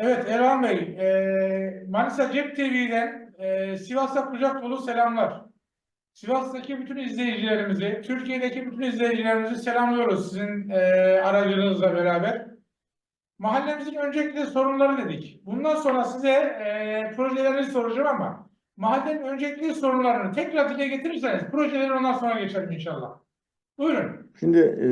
Evet Erhan Bey, e, Manisa Cep TV'den e, Sivas'a kucak dolu selamlar. Sivas'taki bütün izleyicilerimizi, Türkiye'deki bütün izleyicilerimizi selamlıyoruz sizin e, aracınızla beraber. Mahallemizin öncelikli sorunları dedik. Bundan sonra size e, projelerinizi soracağım ama mahallenin öncelikli sorunlarını tekrar dile getirirseniz projeleri ondan sonra geçelim inşallah. Buyurun. Şimdi e,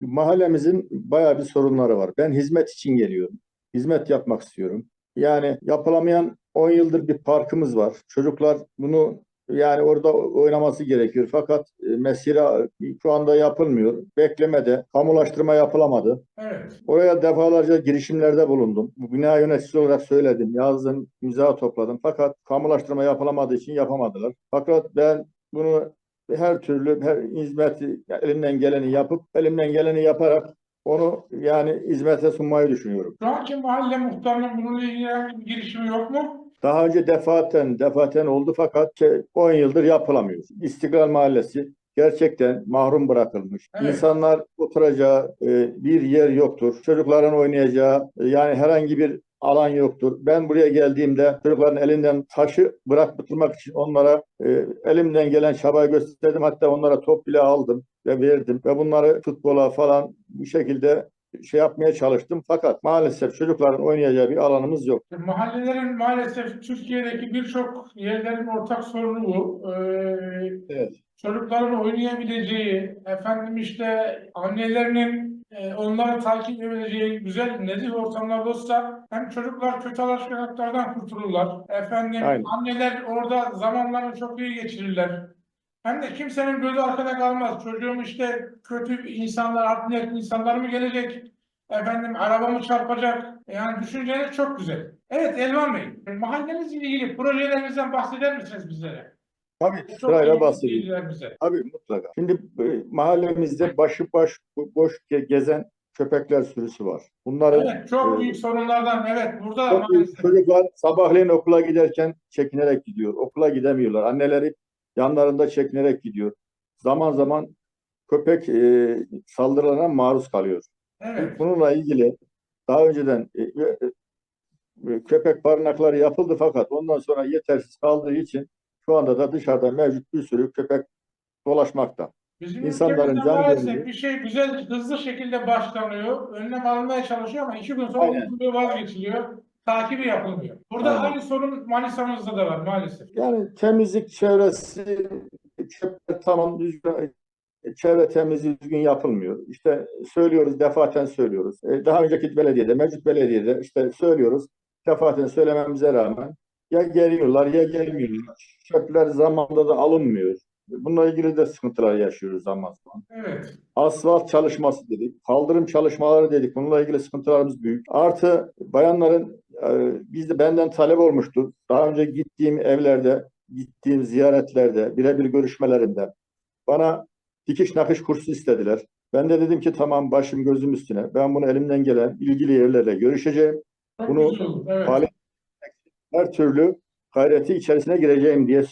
mahallemizin bayağı bir sorunları var. Ben hizmet için geliyorum. Hizmet yapmak istiyorum. Yani yapılamayan 10 yıldır bir parkımız var. Çocuklar bunu yani orada oynaması gerekiyor. Fakat e, mesire şu anda yapılmıyor. Beklemede kamulaştırma yapılamadı. Evet. Oraya defalarca girişimlerde bulundum. Bu bina yöneticisi olarak söyledim, yazdım, imza topladım. Fakat kamulaştırma yapılamadığı için yapamadılar. Fakat ben bunu her türlü her hizmeti elimden geleni yapıp elimden geleni yaparak onu yani hizmete sunmayı düşünüyorum. Şu anki mahalle muhtarının bununla ilgili girişimi yok mu? Daha önce defaten defaten oldu fakat ke- 10 yıldır yapılamıyor. İstiklal Mahallesi gerçekten mahrum bırakılmış. Evet. İnsanlar oturacağı e, bir yer yoktur. Çocukların oynayacağı e, yani herhangi bir alan yoktur. Ben buraya geldiğimde çocukların elinden taşı bıraktırmak için onlara e, elimden gelen çabayı gösterdim. Hatta onlara top bile aldım ve verdim ve bunları futbola falan bu şekilde şey yapmaya çalıştım. Fakat maalesef çocukların oynayacağı bir alanımız yok. Mahallelerin maalesef Türkiye'deki birçok yerlerin ortak sorunu bu. Ee, Evet. Çocukların oynayabileceği, efendim işte annelerinin e, onları takip edebileceği güzel, nezih ortamlarda olsa hem çocuklar kötü alışkanlıklardan kurtulurlar. Efendim Aynen. anneler orada zamanlarını çok iyi geçirirler. Hem de kimsenin gözü arkada kalmaz. Çocuğum işte kötü insanlar, art niyetli insanlar mı gelecek? Efendim arabamı çarpacak. Yani düşünceniz çok güzel. Evet Elvan Bey, mahallenizle ilgili projelerinizden bahseder misiniz bizlere? Tabii sırayla bahsedeyim. Tabii mutlaka. Şimdi e, mahallemizde başı baş boş ge- gezen köpekler sürüsü var. Bunların Evet, çok e, büyük sorunlardan. Evet, burada çok maalesef. çocuklar sabahleyin okula giderken çekinerek gidiyor. Okula gidemiyorlar. Anneleri yanlarında çekinerek gidiyor. Zaman zaman köpek e, saldırılarına maruz kalıyor. Evet, Bununla ilgili daha önceden e, e, e, köpek barınakları yapıldı fakat ondan sonra yetersiz kaldığı için şu anda da dışarıda mevcut bir sürü köpek dolaşmakta. bizim insanların can maalesef bir şey güzel, hızlı şekilde başlanıyor. Önlem alınmaya çalışıyor ama iki gün sonra Aynen. unutuluyor, vazgeçiliyor. Takibi yapılmıyor. Burada Aynen. aynı sorun Manisa'mızda da var maalesef. Yani temizlik çevresi tamam düzgün çevre temizliği düzgün yapılmıyor. İşte söylüyoruz defaten söylüyoruz. E, Daha önceki belediyede, mevcut belediyede işte söylüyoruz. Defaten söylememize rağmen ya geliyorlar ya gelmiyorlar. Çöpler zamanında da alınmıyor. Bununla ilgili de sıkıntılar yaşıyoruz zaman zaman. Evet, Asfalt çalışması dedik, kaldırım çalışmaları dedik. Bununla ilgili sıkıntılarımız büyük. Artı bayanların e, bizde benden talep olmuştu. Daha önce gittiğim evlerde, gittiğim ziyaretlerde, birebir görüşmelerimde bana dikiş nakış kursu istediler. Ben de dedim ki tamam başım gözüm üstüne. Ben bunu elimden gelen ilgili yerlerle görüşeceğim. Bunu oldu. Evet. her türlü gayreti içerisine gireceğim diye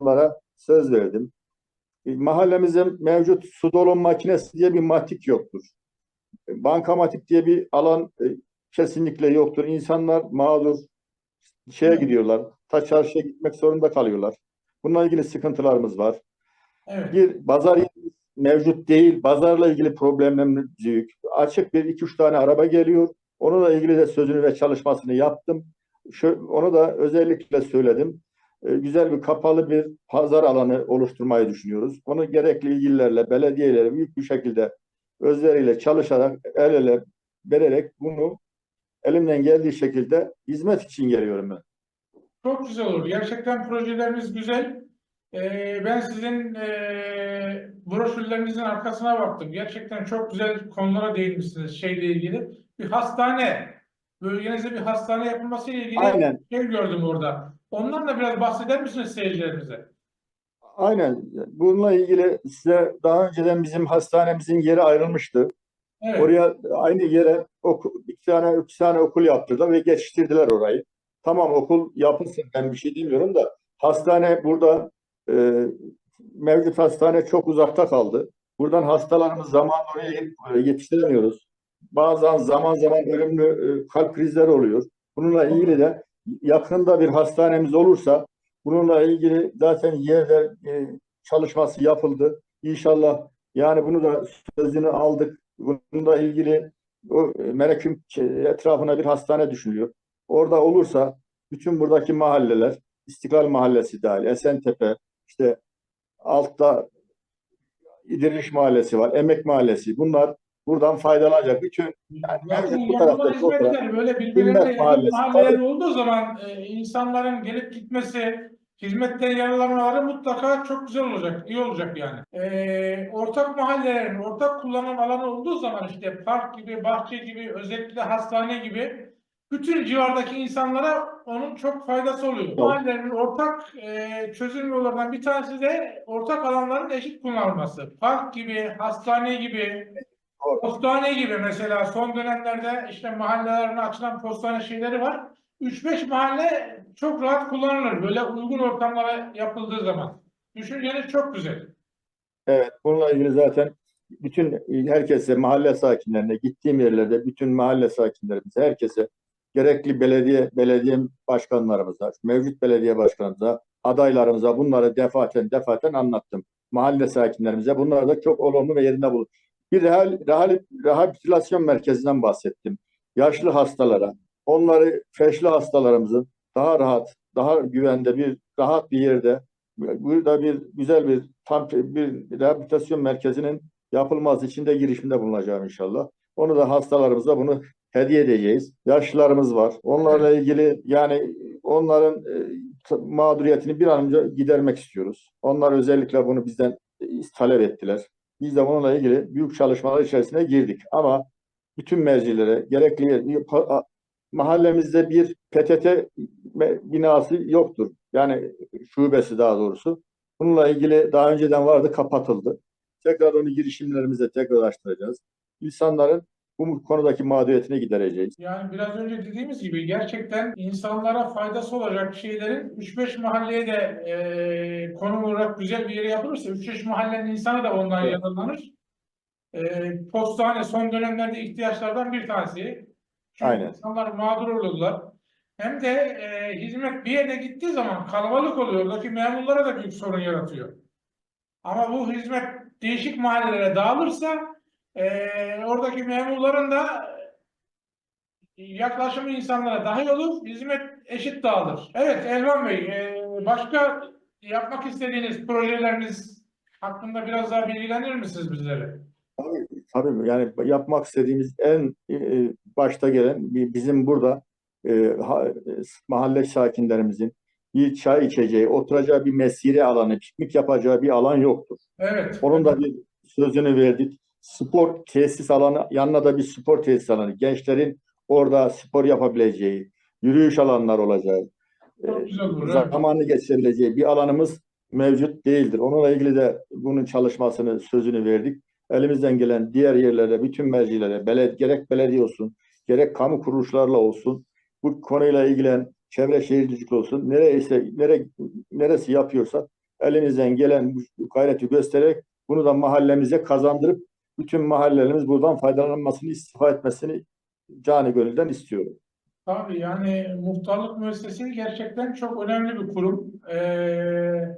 onlara söz verdim. E, Mahallemizin mevcut su dolum makinesi diye bir matik yoktur. E, Bankamatik diye bir alan e, kesinlikle yoktur. İnsanlar mağdur şeye Evet. gidiyorlar. Ta çarşıya gitmek zorunda kalıyorlar. Bununla ilgili sıkıntılarımız var. Evet, Bir pazar mevcut değil. Pazarla ilgili problemlerimiz büyük. Açık bir iki üç tane araba geliyor. Onunla ilgili de sözünü ve çalışmasını yaptım. Şu, onu da özellikle söyledim. Ee, güzel bir kapalı bir pazar alanı oluşturmayı düşünüyoruz. Onu gerekli ilgililerle, belediyeyle büyük bir şekilde özveriyle çalışarak, el ele vererek bunu elimden geldiği şekilde hizmet için geliyorum ben. çok güzel olur. Gerçekten projeleriniz güzel. Ee, ben sizin ee, broşürlerinizin arkasına baktım. Gerçekten çok güzel konulara değinmişsiniz şeyle ilgili. Bir hastane, bölgenizde bir hastane yapılması ile ilgili Aynen. şey gördüm orada. Ondan da biraz bahseder misiniz seyircilerimize? Aynen. Bununla ilgili size daha önceden bizim hastanemizin yeri ayrılmıştı. Evet, Oraya aynı yere oku, iki tane, üç tane okul yaptırdılar ve geçiştirdiler orayı. Tamam okul yapılsın ben bir şey demiyorum da hastane burada e, mevcut hastane çok uzakta kaldı. Buradan hastalarımız zamanla oraya e, yetiştiremiyoruz. Bazen zaman zaman ölümlü e, kalp krizleri oluyor. Bununla ilgili de yakında bir hastanemiz olursa bununla ilgili zaten yerde e, çalışması yapıldı. İnşallah yani bunu da sözünü aldık. Bununla ilgili o e, Meraküm etrafına bir hastane düşünülüyor. Orada olursa bütün buradaki mahalleler, İstiklal Mahallesi dahil, Esentepe, işte altta İdiriş Mahallesi var, Emek Mahallesi. Bunlar buradan faydalanacak. Bütün yani mevcut bu tarafta hizmetler böyle birbirine mahalleler olduğu zaman e, insanların gelip gitmesi, hizmetten yararlanmaları mutlaka çok güzel olacak, iyi olacak yani. E, ortak mahallelerin ortak kullanım alanı olduğu zaman işte park gibi, bahçe gibi, özellikle hastane gibi bütün civardaki insanlara onun çok faydası oluyor. Evet. Mahallelerin ortak e, çözüm yollarından bir tanesi de ortak alanların eşit kullanılması. Park gibi, hastane gibi, Postane gibi mesela son dönemlerde işte mahallelerine açılan postane şeyleri var. 3-5 mahalle çok rahat kullanılır. Böyle uygun ortamlara yapıldığı zaman. Düşünceniz çok güzel. Evet, bununla ilgili zaten bütün herkese, mahalle sakinlerine, gittiğim yerlerde bütün mahalle sakinlerimize, herkese, gerekli belediye belediye başkanlarımıza, mevcut belediye başkanımıza, adaylarımıza bunları defaten defaten anlattım. Mahalle sakinlerimize bunlar da çok olumlu ve yerinde bulun. Bir rehabilitasyon merkezinden bahsettim. Yaşlı hastalara, onları feşli hastalarımızın daha rahat, daha güvende bir rahat bir yerde burada bir güzel bir tam bir rehabilitasyon merkezinin yapılması için de girişimde bulunacağım inşallah. Onu da hastalarımıza bunu hediye edeceğiz. Yaşlılarımız var. Onlarla ilgili yani onların e, mağduriyetini bir an önce gidermek istiyoruz. Onlar özellikle bunu bizden e, talep ettiler. Biz de bununla ilgili büyük çalışmalar içerisine girdik. Ama bütün mercilere gerekli mahallemizde bir PTT binası yoktur. Yani şubesi daha doğrusu. Bununla ilgili daha önceden vardı, kapatıldı. Tekrar onu girişimlerimize tekrar açtıracağız. İnsanların bu konudaki mağduriyetini gidereceğiz. Yani biraz önce dediğimiz gibi gerçekten insanlara faydası olacak şeylerin 3-5 mahalleye de e, konum olarak güzel bir yere yapılırsa 3-5 mahallenin insanı da ondan Evet. yararlanır. E, postane son dönemlerde ihtiyaçlardan bir tanesi. Çünkü Aynen. insanlar mağdur olurlar. Hem de e, hizmet bir yere gittiği zaman kalabalık oluyor. Oradaki memurlara da büyük sorun yaratıyor. Ama bu hizmet değişik mahallelere dağılırsa e, oradaki memurların da yaklaşımı insanlara daha olur, hizmet eşit dağılır. Evet Elvan Bey, e, başka yapmak istediğiniz projeleriniz hakkında biraz daha bilgilendirir misiniz bizlere? Tabii yani yapmak istediğimiz en e, başta gelen bizim burada e, ha- mahalle sakinlerimizin bir çay içeceği, oturacağı bir mesire alanı, piknik yapacağı bir alan yoktur. Evet. Onun da bir sözünü verdik. Spor tesis alanı, yanına da bir spor tesis alanı. Gençlerin orada spor yapabileceği, yürüyüş alanlar olacağı, e, zamanını geçirebileceği bir alanımız mevcut değildir. Onunla ilgili de bunun çalışmasını, sözünü verdik. Elimizden gelen diğer yerlere, bütün mercilere, beled gerek belediye olsun, gerek kamu kuruluşlarla olsun, bu konuyla ilgilen çevre şehircilik olsun, nereyse, nere, neresi yapıyorsa elimizden gelen bu gayreti göstererek bunu da mahallemize kazandırıp bütün mahallelerimiz buradan faydalanmasını, istifa etmesini cani gönülden istiyorum. Tabii yani muhtarlık müessesesi gerçekten çok önemli bir kurum. Ee,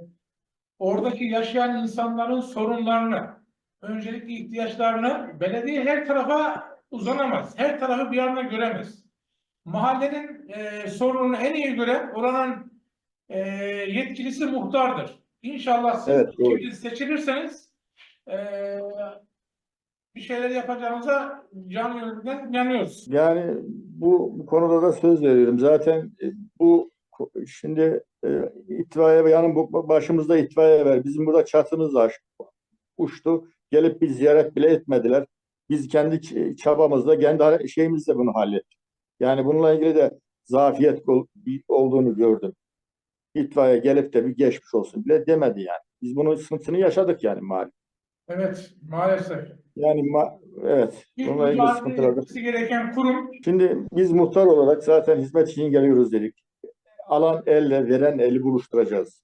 oradaki yaşayan insanların sorunlarını, öncelikli ihtiyaçlarını belediye her tarafa uzanamaz. Her tarafı bir anda göremez. Mahallenin e, sorununu en iyi gören oranın e, yetkilisi muhtardır. İnşallah siz Evet, ikiniz seçilirseniz e, bir şeyler yapacağınıza can gönülden inanıyoruz. Yani bu, bu konuda da söz veriyorum. Zaten e, bu şimdi e, itfaiye yanın başımızda itfaiye var. Bizim burada çatımız var. Uçtu. Gelip bir ziyaret bile etmediler. Biz kendi çabamızla, kendi şeyimizle bunu hallettik. Yani bununla ilgili de zafiyet olduğunu gördüm. İtfaiye gelip de bir geçmiş olsun bile demedi yani. Biz bunun sıkıntısını yaşadık yani maalesef. Evet, maalesef. Yani ma- evet. Bununla ilgili sıkıntılar gereken kurum. Şimdi biz muhtar olarak zaten hizmet için geliyoruz dedik. Alan elle, veren eli buluşturacağız.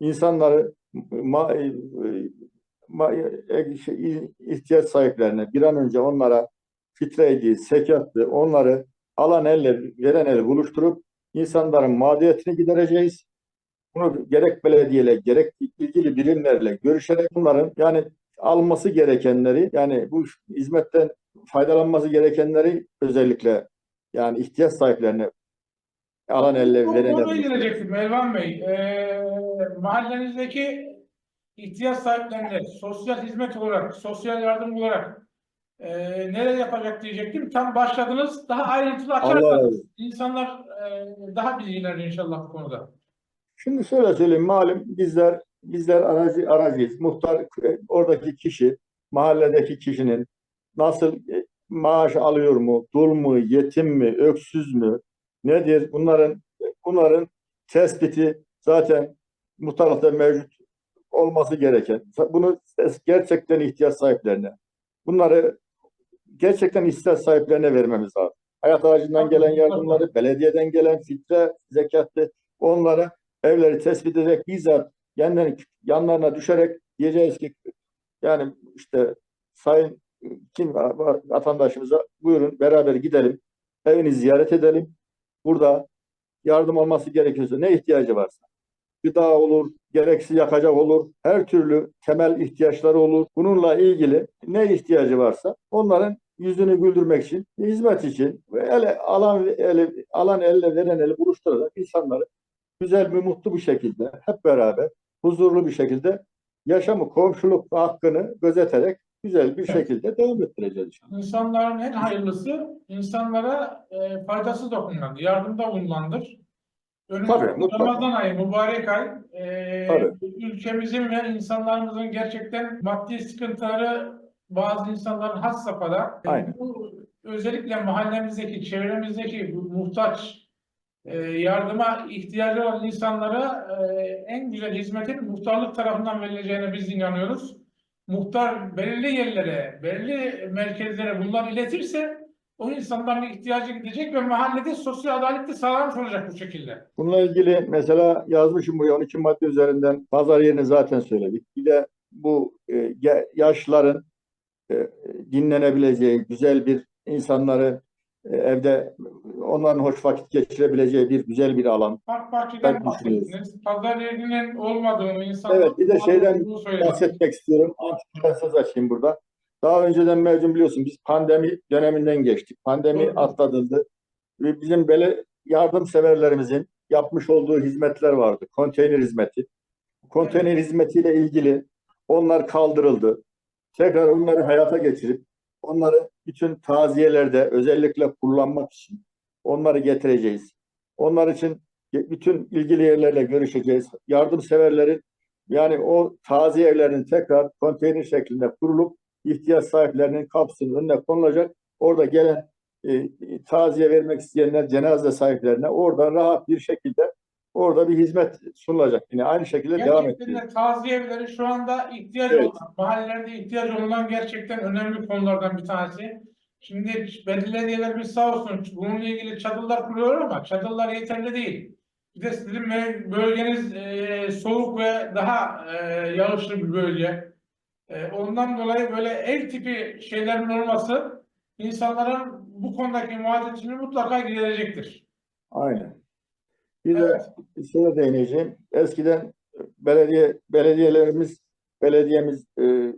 İnsanları ma, e, ma- e, şey, ihtiyaç sahiplerine bir an önce onlara fitreydi, sekattı onları alan elle, veren eli buluşturup insanların mağduriyetini gidereceğiz. Bunu gerek belediyeyle gerek ilgili birimlerle görüşerek bunların yani alması gerekenleri yani bu hizmetten faydalanması gerekenleri özellikle yani ihtiyaç sahiplerine alan elle Bu veren konuya elle girecektim Elvan Bey. Ee, mahallenizdeki ihtiyaç sahiplerine sosyal hizmet olarak, sosyal yardım olarak e, neler yapacak diyecektim. Tam başladınız. Daha ayrıntılı açarsanız insanlar e, daha bilgilenir inşallah bu konuda. Şimdi şöyle söyleyeyim malum bizler bizler aracı aracıyız. Muhtar e, oradaki kişi mahalledeki kişinin nasıl e, maaş alıyor mu, dul mu, yetim mi, öksüz mü, nedir? Bunların bunların tespiti zaten muhtarlıkta mevcut olması gereken. Bunu gerçekten ihtiyaç sahiplerine, bunları gerçekten ihtiyaç sahiplerine vermemiz lazım. Hayat ağacından gelen yardımları, belediyeden gelen fitre, zekattı, onlara evleri tespit ederek bizzat yanlarına, yanlarına düşerek diyeceğiz ki yani işte sayın kim var vatandaşımıza buyurun beraber gidelim evini ziyaret edelim. Burada yardım olması gerekiyorsa ne ihtiyacı varsa gıda olur, gereksiz yakacak olur, her türlü temel ihtiyaçları olur. Bununla ilgili ne ihtiyacı varsa onların yüzünü güldürmek için, hizmet için ve ele, alan ele, alan elle veren eli buluşturarak insanları güzel bir mutlu bir şekilde hep beraber huzurlu bir şekilde yaşamı komşuluk hakkını gözeterek güzel bir şekilde devam ettireceğiz inşallah. İnsanların en hayırlısı insanlara e, faydası dokunandır, yardımda bulunandır. Önümüzdeki Tabii, mutlaka. Ramazan ayı, mübarek ay, e, Tabii. ülkemizin ve insanlarımızın gerçekten maddi sıkıntıları bazı insanların has safhada. E, Aynen. Bu özellikle mahallemizdeki, çevremizdeki bu muhtaç, e, yardıma ihtiyacı olan insanlara e, en güzel hizmetin muhtarlık tarafından verileceğine biz inanıyoruz. Muhtar belirli yerlere, belirli merkezlere bunlar iletirse o insanların ihtiyacı gidecek ve mahallede sosyal adalet de sağlanmış olacak bu şekilde. Bununla ilgili mesela yazmışım buraya 12 madde üzerinden pazar yerini zaten söyledik. Bir de bu e, yaşlıların e, dinlenebileceği, güzel bir insanları evde onların hoş vakit geçirebileceği bir güzel bir alan. Park bahçeden Ben bahsettiniz. Pazar yerinin olmadığını, insanların Evet, bir de şeyden bahsetmek istiyorum. Antiparantez açayım burada. Daha önceden mevcut biliyorsun biz pandemi döneminden geçtik. Pandemi Doğru. atlatıldı. Ve bizim böyle yardımseverlerimizin yapmış olduğu hizmetler vardı. Konteyner hizmeti. Konteyner hizmetiyle ilgili onlar kaldırıldı. Tekrar onları hayata geçirip onları bütün taziyelerde özellikle kullanmak için onları getireceğiz. Onlar için bütün ilgili yerlerle görüşeceğiz. Yardımseverlerin yani o taziye evlerinin tekrar konteyner şeklinde kurulup ihtiyaç sahiplerinin kapısının önüne konulacak. Orada gelen e, taziye vermek isteyenler cenaze sahiplerine orada rahat bir şekilde orada bir hizmet sunulacak. Yine aynı şekilde devam Gerçekten edecek. de taziye evleri şu anda ihtiyaç Evet. olan, mahallelerde ihtiyaç olunan gerçekten önemli konulardan bir tanesi. Şimdi belediyelerimiz sağ olsun bununla ilgili çadırlar kuruyor ama çadırlar yeterli değil. Bir de sizin bö- bölgeniz e, soğuk ve daha e, yağışlı bir bölge. E, ondan dolayı böyle ev tipi şeylerin olması insanların bu konudaki muhabbetini mutlaka giderecektir. Aynen. Bir de Evet. şuna değineceğim. Eskiden belediye belediyelerimiz belediyemiz e,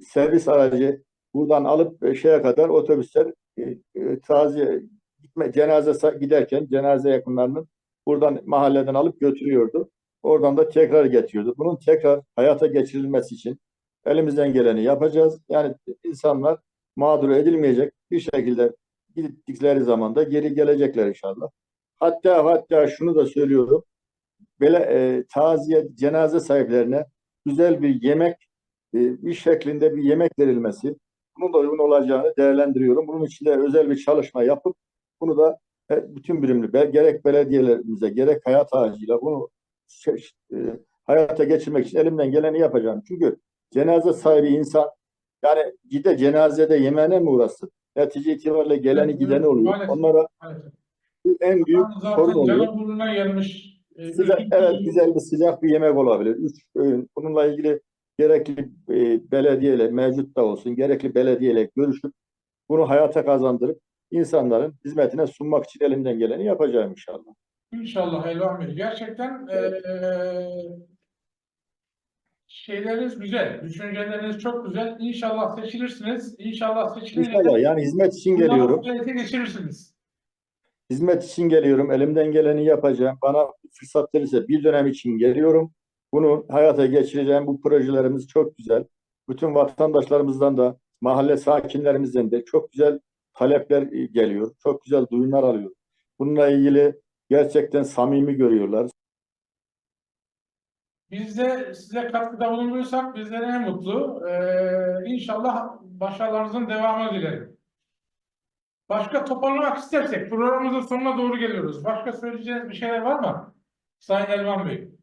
servis aracı buradan alıp e, şeye kadar otobüsler e, e, taziye gitme cenaze giderken cenaze yakınlarının buradan mahalleden alıp götürüyordu. Oradan da tekrar getiriyordu. Bunun tekrar hayata geçirilmesi için elimizden geleni yapacağız. Yani insanlar mağdur edilmeyecek bir şekilde gittikleri zaman da geri gelecekler inşallah. Hatta hatta şunu da söylüyorum. Böyle e, taziye cenaze sahiplerine güzel bir yemek e, bir şeklinde bir yemek verilmesi bunun da uygun olacağını değerlendiriyorum. Bunun için de özel bir çalışma yapıp bunu da e, bütün birimli gerek belediyelerimize gerek hayat ağacıyla bunu şey- e, hayata geçirmek için elimden geleni yapacağım. Çünkü cenaze sahibi insan yani gide cenazede yemeğine mi uğrasın? Netice itibariyle geleni gideni oluyor. Onlara en büyük Zaten sorun oluyor. burnuna gelmiş. e, Sıcak, evet güzel bir sıcak bir yemek olabilir. Üç öğün. Bununla ilgili gerekli e, belediyeyle mevcut da olsun gerekli belediyeyle görüşüp bunu hayata kazandırıp insanların hizmetine sunmak için elimden geleni yapacağım inşallah. İnşallah Elvan Bey. Gerçekten eee şeyleriniz güzel, düşünceleriniz çok güzel. İnşallah seçilirsiniz. İnşallah seçilince İnşallah yani hizmet için geliyorum. hayata geçirirsiniz. Hizmet için geliyorum. Elimden geleni yapacağım. Bana fırsat verirse bir dönem için geliyorum. Bunu hayata geçireceğim. Bu projelerimiz çok güzel. Bütün vatandaşlarımızdan da mahalle sakinlerimizden de çok güzel talepler e, geliyor. Çok güzel duyumlar alıyor. Bununla ilgili gerçekten samimi görüyorlar. Biz de size katkıda bulunduysak bizlere ne mutlu. Eee inşallah başarılarınızın devamını dilerim. Başka toparlamak istersek programımızın sonuna doğru geliyoruz. Başka söyleyeceğiniz bir şeyler var mı? Sayın Elvan Bey.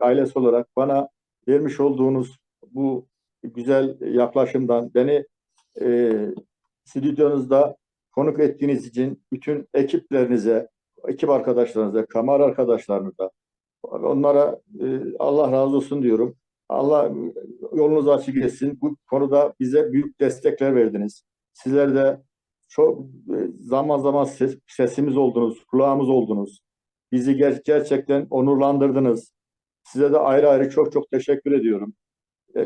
ailesi olarak bana vermiş olduğunuz bu güzel yaklaşımdan beni e, stüdyonuzda konuk ettiğiniz için bütün ekiplerinize, ekip arkadaşlarınıza, kamera arkadaşlarınıza onlara e, Allah razı olsun diyorum. Allah yolunuzu açık etsin. Bu konuda bize büyük destekler verdiniz. Sizler de çok e, zaman zaman ses- sesimiz oldunuz, kulağımız oldunuz. Bizi ger- gerçekten onurlandırdınız. Size de ayrı ayrı çok çok teşekkür ediyorum. E,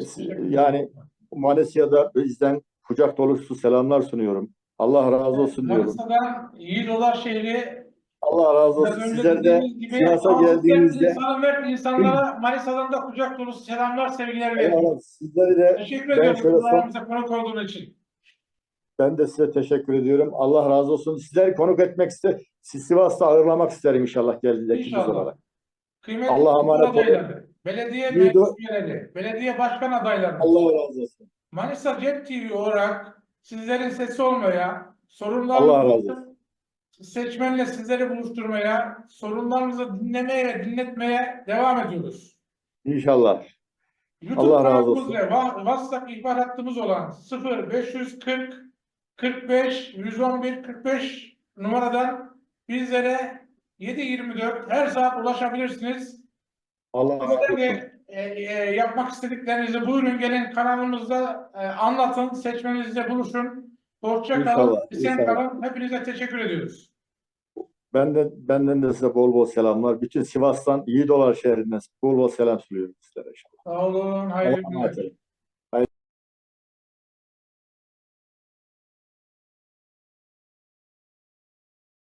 Yani Malezya'da bizden kucak dolusu selamlar sunuyorum. Allah razı olsun diyorum. Manisa'dan Yiğidolar şehri Allah razı biraz olsun. önce Sizler de dediğimiz gibi Sivas'a altı geldiğinizde insanı mert insanlara Manisa'dan da kucak dolusu selamlar, sevgiler veriyorum. Allah sizleri de Teşekkür ben ediyorum şöyle son- programımıza konuk olduğun için. ben de size teşekkür ediyorum. Allah razı olsun. Sizleri konuk etmek ister. Siz Sivas'ta ağırlamak isterim inşallah geldiğinde ikiniz İnşallah. olarak. Kıymetli Allah'a emanet olun. adayları, belediye meclis üyeleri, belediye başkan adayları, Allah razı olsun. Manisa Cep TV olarak sizlerin sesi olmaya, Allah sorunlarınızı razı seçmenle sizleri buluşturmaya, sorunlarınızı dinlemeye dinletmeye devam ediyoruz. İnşallah. YouTube Allah razı olsun. ve WhatsApp ihbar hattımız olan 0 540 45 111 45 numaradan bizlere 7/24 her saat ulaşabilirsiniz. Allah razı olsun. e, e, yapmak istediklerinizi buyurun gelin kanalımızda e, anlatın, seçmenizle buluşun. Hoşça kalın, İnşallah, inşallah. kalın. Hepinize teşekkür ediyoruz. Benden, benden de size bol bol selamlar. Bütün Sivas'tan, Yiğidolar şehrinden bol bol selam sunuyorum sizlere inşallah. Sağ olun, hayırlı Allah'a günler. emanet olun.